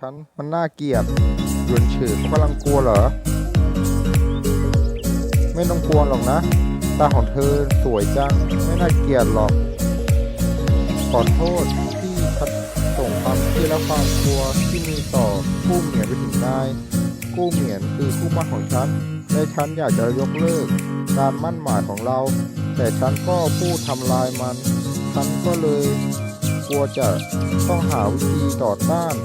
ฉันมันน่าเกลียดหยวนเฉยเขากำลังกลัวเหรอ ไม่ต้องกลัวหรอกนะ ตาของเธอสวยจัง ไม่น่าเกลียดหรอก ขอโทษที่ฉันส่งความเครียดและความกลัวที่มีต่อกู้เหมียนไปถึงนายกู้เหมียนคือคู่มั่นของฉัน และฉันอยากจะยกเลิก การมั่นหมายของเรา แต่ฉันก็พูดทำลายมัน ฉันก็เลย กลัวจะต้องหาวิธีต่อต้าน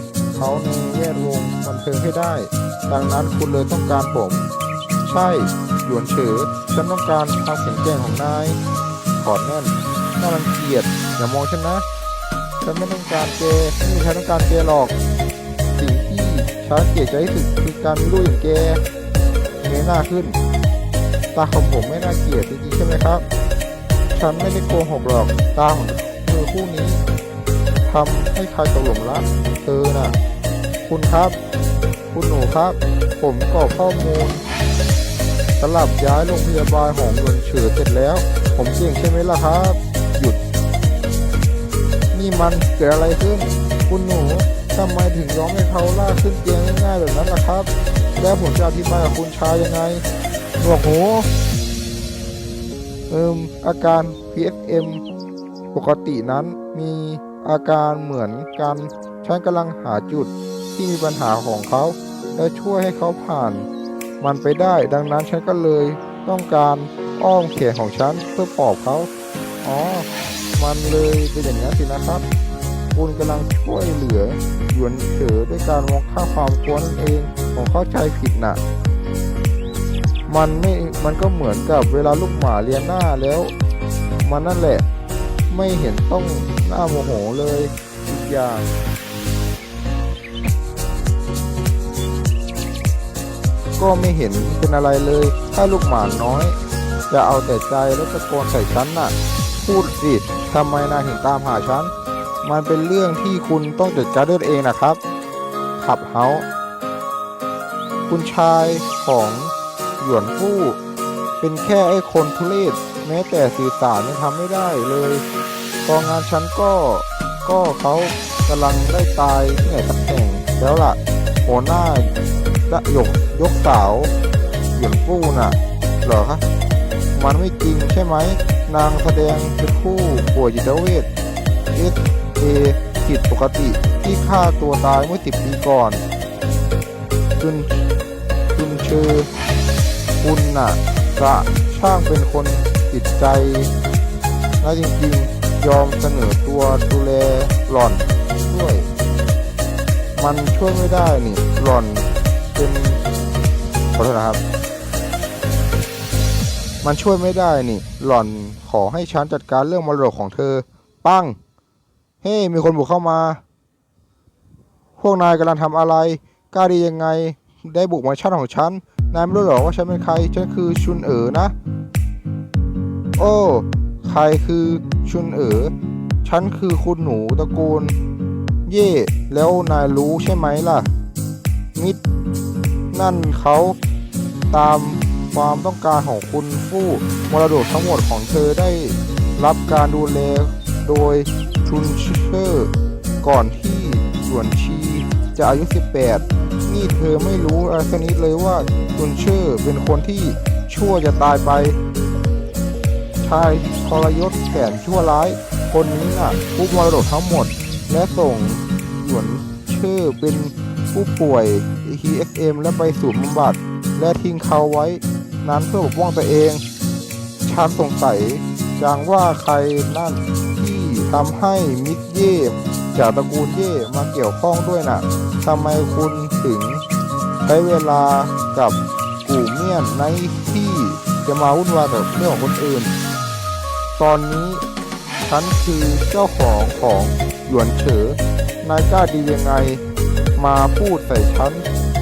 เขาในแวดวงบันเทิงให้ได้ ดังนั้นคุณเลยต้องการผม ใช่ หยวนเฉอฉันต้องการความแข็งแกร่งของนายขอดแน่นน่ารังเกียจอย่ามองฉันนะ ฉันไม่ต้องการเกไม่มีใครต้องการเกหรอก สิ่งที่ฉันเกลียดใจที่สุดคือการมีลูกอย่างแกเงยหน้าขึ้น ตาของผมไม่น่าเกลียดจริงๆใช่ไหมครับ ฉันไม่ได้โกหกหรอกตาของเธอคู่นี้ทำให้ใครตกหลุมรักเธอน่ะ คุณครับ คุณหนูครับ ผมกรอกข้อมูลสลับย้ายโรงพยาบาลของยนเฉือเสร็จแล้ว ผมเก่งใช่ไหมล่ะครับ หยุด นี่มันเกิดอะไรขึ้น คุณหนูทำไมถึงยอมให้เขาลากขึ้นเตียงง่ายๆแบบนั้นล่ะครับ แล้วผมจะอธิบายกับคุณชายยังไงหนวกหูเอิมอาการ PFM ปกตินั้นมีอาการเหมือนกัน ฉันกำลังหาจุด ที่มีปัญหาของเขา และช่วยให้เขาผ่าน มันไปได้ ดังนั้นฉันก็เลยต้องการอ้อมแขนของฉันเพื่อปลอบเขา อ๋อ มันเลยเป็นอย่างนี้นสินะครับ คุณกำลังช่วยเหลือหยวนเฉอด้วยการมองข้าความกลัวนั่นเอง ผมเข้าใจผิดน่ะ มันไม่ มันก็เหมือนกับเวลาลูกหมาเลียนหน้าแล้ว มันนั่นแหละ ไม่เห็นต้องหน้าโมโหเลยอีกอย่าง ก็ไม่เห็นเป็นอะไรเลย ถ้าลูกหมาน้อย จะเอาแต่ใจแล้วตะโกนใส่ฉันน่ะ พูดสิทำไมนายถึงตามหาฉัน มันเป็นเรื่องที่คุณต้องจัดการด้วยเองนะครับ ขับเฮาคุณชายของหยวนฟู่เป็นแค่ไอ้คนทุเรศแม้แต่สื่อสารยังทำไม่ได้เลยพองานฉันก็ก็เขากำลังได้ตายที่ไหนสักแห่งแล้วล่ะหัวหน้า จะยกยกสาวหยวนฟู่น่ะเหรอคะมันไม่จริงใช่ไหม นางแสดงเป็นผู้ป่วยจิตเวช S A ผิดปกติที่ฆ่าตัวตายเมื่อสิบปีก่อนจุนจุนเชอคุณน่ะกระช่างเป็นคนจิตใจและจริงๆ ยอมเสนอตัวดูแลหล่อนด้วย มันช่วยไม่ได้นี่หล่อน เป็นขอโทษนะครับ มันช่วยไม่ได้นี่ หล่อนขอให้ฉันจัดการเรื่องมรดกของเธอ ปั้ง เฮ้ มีคนบุกเข้ามา พวกนายกำลังทำอะไร กล้าดียังไง ได้บุกมาชั้นของฉัน นายไม่รู้หรอว่าฉันเป็นใคร ฉันคือชุนเอ๋อนะ โอ้ ใครคือชุนเอ๋อ ฉันคือคุณหนูตระกูล เย่ แล้วนายรู้ใช่ไหมล่ะ มิด นั่นเขาตามความต้องการของคุณผู้มรดกทั้งหมดของเธอได้รับการดูแลโดยชุนเชอร์ก่อนที่หยวนชีจะอายุ 18 นี่เธอไม่รู้อะไรสักนิดเลยว่าชุนเชอร์เป็นคนที่ชั่วจะตายไป ชายทรยศแสนชั่วร้าย คนนี้น่ะผู้มรดกทั้งหมด และส่งหยวนเชอร์เป็นผู้ป่วย TFM และไปสู่บำบัด และทิ้งเขาไว้นั้นเพื่อปกป้องตัวเองฉันสงสัยจังว่าใครนั่นที่ทำให้มิดเย่จากตระกูลเย่มาเกี่ยวข้องด้วยน่ะทำไมคุณถึงใช้เวลากับกูเมียนในที่จะมาวุ่นวายกับเรื่องของคนอื่น ตอนนี้ฉันคือเจ้าของของหยวนเฉอนายกล้าดียังไง มาพูดใส่ฉัน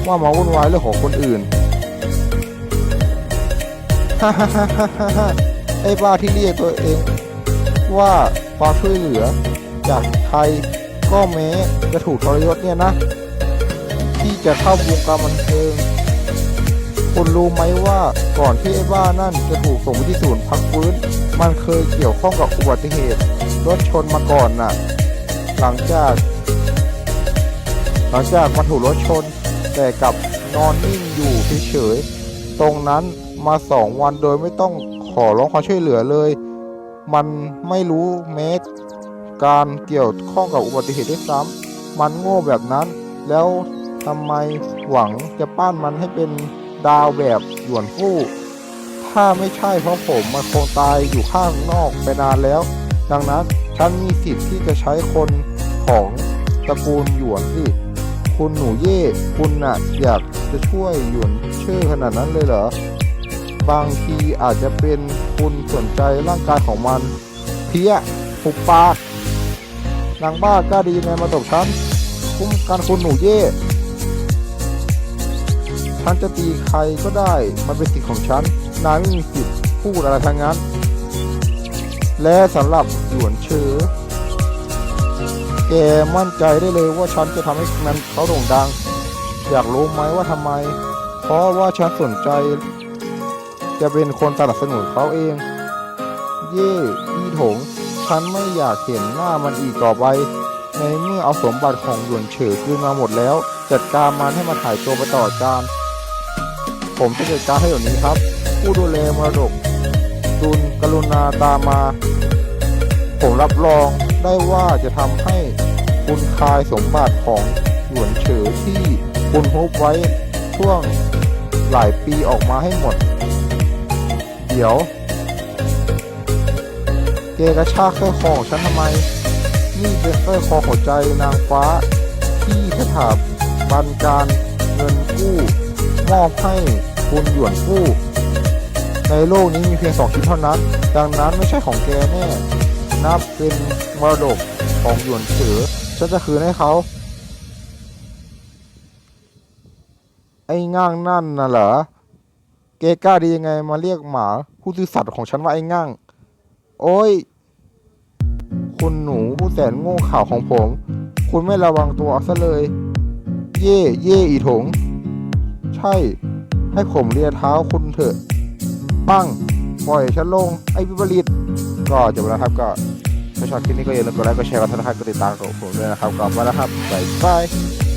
ว่ามาวุ่นวายเรื่องของคนอื่นฮ่าฮ่าฮ่าฮ่าฮ่าฮ่าไอ้บ้าที่เรียกตัวเอง ว่าความช่วยเหลือ จากใครก็แม้จะถูกทรยศเนี่ยนะ ที่จะเข้าวงการบันเทิงคุณรู้ไหมว่าก่อนที่ไอ้บ้านั่นจะถูกส่งไปที่ศูนย์พักฟื้น มันเคยเกี่ยวข้องกับอุบัติเหตุรถชนมาก่อนน่ะ หลังจาก หลังจากมันถูกรถชน แต่กลับนอนนิ่งอยู่เฉยๆตรงนั้นมาสองวันโดยไม่ต้องขอร้องความช่วยเหลือเลย มันไม่รู้แม้การเกี่ยวข้องกับอุบัติเหตุด้วยซ้ำมันโง่แบบนั้น แล้วทำไมหวังจะปั้นมันให้เป็นดาวแบบหยวนฟู่ ถ้าไม่ใช่เพราะผมมันคงตายอยู่ข้างนอกไปนานแล้ว ดังนั้นฉันมีสิทธิ์ที่จะใช้คนของตระกูลหยวนสิ คุณหนูเย่คุณน่ะอยากจะช่วยหยวนเชื่อขนาดนั้นเลยเหรอ บางทีอาจจะเป็นคุณสนใจร่างกายของมัน เพี้ยหุบปากนางบ้ากล้าดีไงมาตบฉันคุ้มกันคุณหนูเย่ฉันจะตีใครก็ได้ มันเป็นสิทธิ์ของฉัน นายไม่มีสิทธิ์พูดอะไรทั้งนั้น และสำหรับหยวนเชอ แกมั่นใจได้เลยว่าฉันจะทำให้มันเขาโด่งดัง อยากรู้ไหมว่าทำไม เพราะว่าฉันสนใจ จะเป็นคนสนับสนุนเขาเอง เย่อีถง ฉันไม่อยากเห็นหน้ามันอีกต่อไป ในเมื่อเอาสมบัติของหยวนเฉอคืนมาหมดแล้ว จัดการมันให้มันถ่ายตัวไปต่อจานผมจะจัดการให้แบบนี้ครับ ผู้ดูแลมรดกดุลกรุณาตามมา ผมรับรองได้ว่าจะทำให้ คุณคายสมบัติของหยวนเฉอที่คุณพบไว้ช่วงหลายปีออกมาให้หมด เดี๋ยวเกกระชากสร้อยคอของฉันทำไม นี่เป็นสร้อยคอหัวใจนางฟ้า ที่สถาบันการเงินกู้มอบให้คุณหยวนกู้ ในโลกนี้มีเพียงสองชิ้นเท่านั้น ดังนั้นไม่ใช่ของแกแน่ นับเป็นมรดกของหยวนเสือ ฉันจะคืนให้เขา ไอ้ง่างนั่นน่ะเหรอ เกก้าดียังไงมาเรียกหมา ผู้ซื่อสัตย์ของฉันว่าไอ้ง่าง โอ้ย คุณหนูผู้แสนโง่ข่าวของผม คุณไม่ระวังตัวเอาซะเลย เย่เย่อีถง ใช่ ให้ผมเลียเท้าคุณเถอะ ปั้ง ปล่อยฉันลง ไอ้วิปริต ก็จบแล้วครับก็ ถ้าชอบคลิปนี้ก็อย่าลืมกดไลค์กดแชร์กดซับสไครต์กดติดตามกับผมด้วยนะครับกลับมาแล้วครับบ๊ายบาย